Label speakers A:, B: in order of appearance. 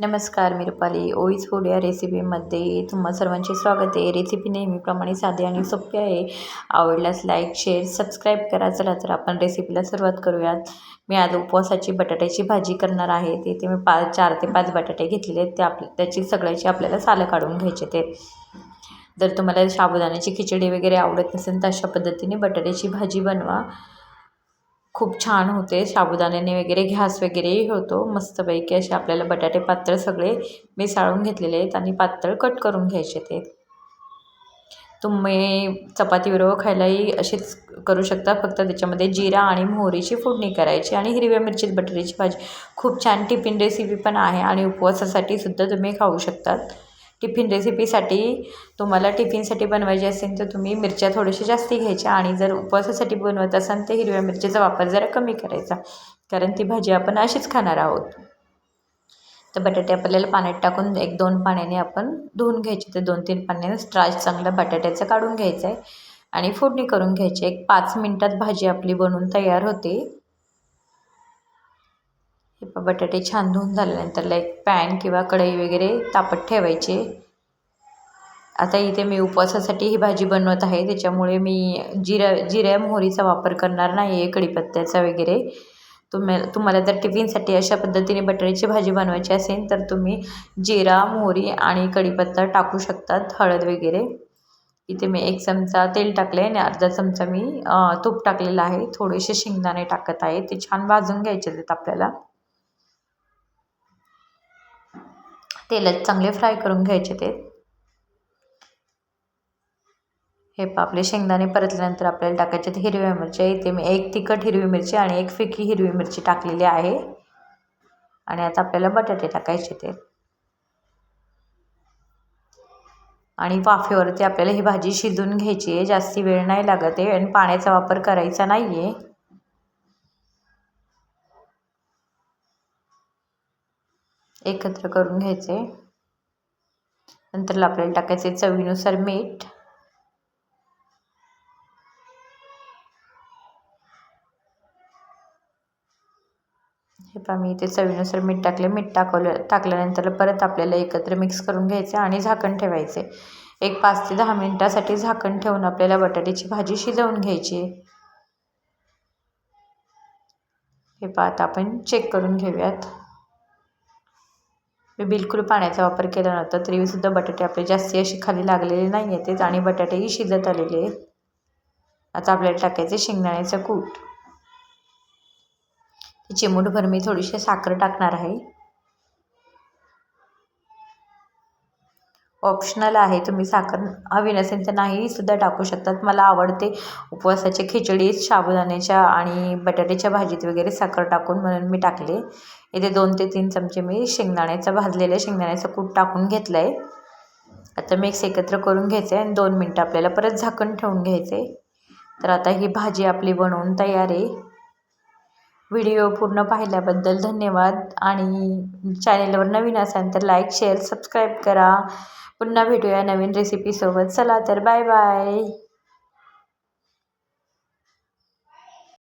A: नमस्कार मी रुपाली. ओईज फूड या रेसिपीमध्ये तुम्हा सर्वांचे स्वागत आहे. रेसिपी नेहमीप्रमाणे साधी आणि सोपी आहे. आवडल्यास लाईक शेअर सबस्क्राईब करा. चला तर आपण रेसिपीला सुरुवात करूयात. मी आज उपवासाची बटाट्याची भाजी करणार आहे. ते ते मी पा चार ते पाच बटाटे घेतलेले आहेत. ते आप त्याची सगळ्याची आपल्याला सालं काढून घ्यायचे ते. जर तुम्हाला साबुदाण्याची खिचडी वगैरे आवडत नसेल तर अशा पद्धतीने बटाट्याची भाजी बनवा. खूप छान होते. साबुदाण्याने वगैरे घ्यास वगैरेही होतो. मस्तपैकी असे आपल्याला बटाटे पातळ सगळे मिसाळून घेतलेले आहेत आणि पातळ कट करून घ्यायचे ते. तुम्ही चपातीबरोबर खायलाही असेच करू शकता. फक्त त्याच्यामध्ये जिरा आणि मोहरीची फोडणी करायची आणि हिरव्या मिरचीत बटाट्याची भाजी. खूप छान टिफिन रेसिपी पण आहे आणि उपवासासाठी सुद्धा तुम्ही खाऊ शकतात. टिफिन रेसिपीसाठी तुम्हाला टिफिनसाठी बनवायची असेल तर तुम्ही मिरच्या थोड्याशा जास्ती घ्यायच्या आणि जर उपवासासाठी बनवत असाल तर हिरव्या मिरचीचा वापर जरा कमी करायचा. कारण ती भाजी आपण अशीच खाणार आहोत. तर बटाटे आपल्याला पाण्यात टाकून एक दोन पाण्याने आपण धुवून घ्यायचे. तर दोन तीन पाण्याने स्ट्राच चांगला बटाट्याचं काढून घ्यायचं आहे आणि फोडणी करून घ्यायची. एक पाच मिनटात भाजी आपली बनवून तयार होते. बटाटे छान धुवून झाल्यानंतर एक पॅन किंवा कढई वगैरे तापत ठेवायचे. आता इथे मी उपवासासाठी ही भाजी बनवत आहे त्याच्यामुळे मी जिरा जिऱ्या मोहरीचा वापर करणार नाही आहे कढीपत्त्याचा वगैरे. तुम्ही तुम्हाला जर टिफिनसाठी अशा पद्धतीने बटाट्याची भाजी बनवायची असेल तर तुम्ही जिरा मोहरी आणि कढीपत्ता टाकू शकतात हळद वगैरे. इथे मी एक चमचा तेल टाकले आणि अर्धा चमचा मी तूप टाकलेलं आहे. थोडेसे शेंगदाणे टाकत आहे ते छान भाजून घ्यायचे आहेत आपल्याला. तेलात चांगले फ्राय करून घ्यायचे ते. हे आपले शेंगदाणे परतल्यानंतर आपल्याला टाकायचे ते हिरव्या मिरच्या. इथे मी एक तिखट हिरवी मिरची आणि एक फिकी हिरवी मिरची टाकलेली आहे. आणि आता आपल्याला बटाटे टाकायचे ते आणि वाफेवरती आपल्याला ही भाजी शिजून घ्यायची आहे. जास्ती वेळ नाही लागत आहे आणि पाण्याचा वापर करायचा नाही आहे एकत्र करून घ्यायचे. नंतर आपल्याला टाकायचे चवीनुसार मीठ. हे पहा मी इथे चवीनुसार मीठ टाकले. मीठ टाकवलं टाकल्यानंतर परत आपल्याला एकत्र मिक्स करून घ्यायचे आणि झाकण ठेवायचे. एक पाच ते दहा मिनटासाठी झाकण ठेवून आपल्याला बटाट्याची भाजी शिजवून घ्यायची. हे पाहत आपण चेक करून घेऊयात. मी बिलकुल पाण्याचा वापर केला नव्हता तरीसुद्धा बटाटे आपले जास्ती असे खाली लागलेले नाही आहेत आणि बटाटेही शिजत आलेले आहेत. आता आपल्याला टाकायचे शेंगदाण्याचं कूट. चिमूटभर मी थोडीशी साखर टाकणार आहे. ऑप्शनल आहे. तुम्ही साखर हवी नसेल तर नाहीसुद्धा टाकू शकतात. मला आवडते उपवासाचे खिचडी साबुदाण्याच्या आणि बटाट्याच्या भाजीत वगैरे साखर टाकून म्हणून मी टाकले. इथे दोन ते तीन चमचे मी शेंगदाण्याचा भाजलेलं शेंगदाण्याचं कूट टाकून घेतलं आहे आता मिक्स एकत्र करून घ्यायचं आहे आणि दोन मिनटं आपल्याला परत झाकण ठेवून घ्यायचं आहे तर आता ही भाजी आपली बनवून तयार आहे. व्हिडिओ पूर्ण पाहिल्याबद्दल धन्यवाद. आणि चॅनेलवर नवीन असाल तर लाईक शेअर सबस्क्राईब करा. पुन्हा भेटूया नवीन रेसिपीसोबत चला तर बाय बाय